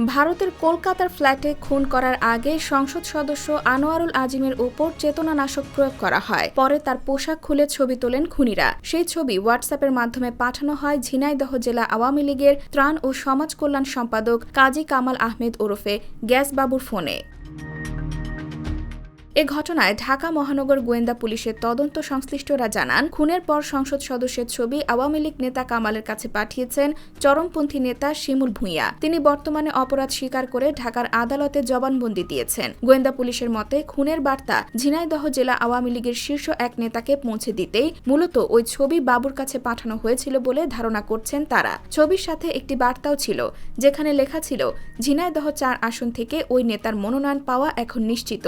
ভারতের কলকাতার ফ্ল্যাটে খুন করার আগে সংসদ সদস্য আনোয়ারুল আজিমের উপর চেতনানাশক প্রয়োগ করা হয়। পরে তার পোশাক খুলে ছবি তোলেন খুনিরা। সেই ছবি হোয়াটসঅ্যাপের মাধ্যমে পাঠানো হয় ঝিনাইদহ জেলা আওয়ামী লীগের ত্রাণ ও সমাজ কল্যাণ সম্পাদক কাজী কামাল আহমেদ ওরফে গ্যাসবাবুর ফোনে। এ ঘটনায় ঢাকা মহানগর গোয়েন্দা পুলিশের তদন্ত সংশ্লিষ্টরা জানান, খুনের পর সংসদ সদস্যের ছবি আওয়ামী লীগ নেতা কামালের কাছে পাঠিয়েছেন চরমপন্থী নেতা শিমুল ভূঁইয়া। তিনি বর্তমানে অপরাধ স্বীকার করে ঢাকার আদালতে জবানবন্দি দিয়েছেন। গোয়েন্দা পুলিশের মতে, খুনের বার্তা ঝিনাইদহ জেলা আওয়ামী লীগের শীর্ষ এক নেতাকে পৌঁছে দিতেই মূলত ওই ছবি বাবুর কাছে পাঠানো হয়েছিল বলে ধারণা করছেন তারা। ছবির সাথে একটি বার্তাও ছিল, যেখানে লেখা ছিল, ঝিনাইদহ চার আসন থেকে ওই নেতার মনোনয়ন পাওয়া এখন নিশ্চিত।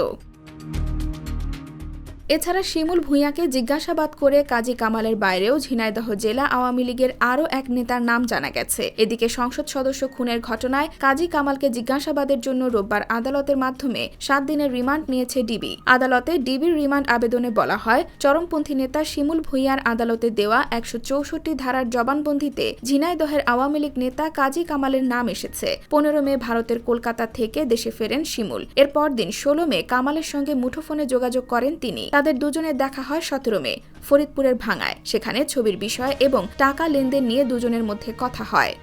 এছাড়া শিমুল ভূঁইয়াকে জিজ্ঞাসাবাদ করে কাজী কামালের বাইরেও ঝিনাইদহ জেলা আওয়ামী লীগের আরও এক নেতার নাম জানা গেছে। এদিকে সংসদ সদস্য খুনের ঘটনায় কাজী কামালকে জিজ্ঞাসাবাদের জন্য রোববার আদালতের মাধ্যমে সাত দিনের রিমান্ড নিয়েছে ডিবি। আদালতে ডিবির রিমান্ড আবেদনে বলা হয়, চরমপন্থী নেতা শিমুল ভূঁইয়ার আদালতে দেওয়া একশো চৌষট্টি ধারার জবানবন্দিতে ঝিনাইদহের আওয়ামী লীগ নেতা কাজী কামালের নাম এসেছে। পনেরো মে ভারতের কলকাতা থেকে দেশে ফেরেন শিমুল। এর পরদিন ষোলো মে কামালের সঙ্গে মুঠোফোনে যোগাযোগ করেন তিনি। তাদের দুজনের দেখা হয় সতেরো মে, ফরিদপুরের ভাঙায়। সেখানে ছবির বিষয় এবং টাকা লেনদেন নিয়ে দুজনের মধ্যে কথা হয়।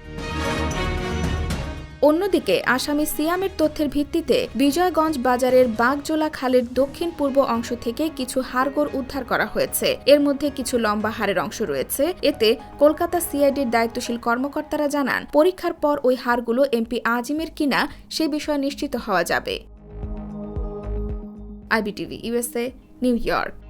অন্যদিকে আসামি সিয়ামের তথ্যের ভিত্তিতে বিজয়গঞ্জ বাজারের বাগজোলা খালের দক্ষিণ পূর্ব অংশ থেকে কিছু হাড়গোড় উদ্ধার করা হয়েছে। এর মধ্যে কিছু লম্বা হাড়ের অংশ রয়েছে। এতে কলকাতা সিআইডির দায়িত্বশীল কর্মকর্তারা জানান, পরীক্ষার পর ওই হাড়গুলো এমপি আজিমের কিনা সে বিষয়ে নিশ্চিত হওয়া যাবে। IBTV USA new York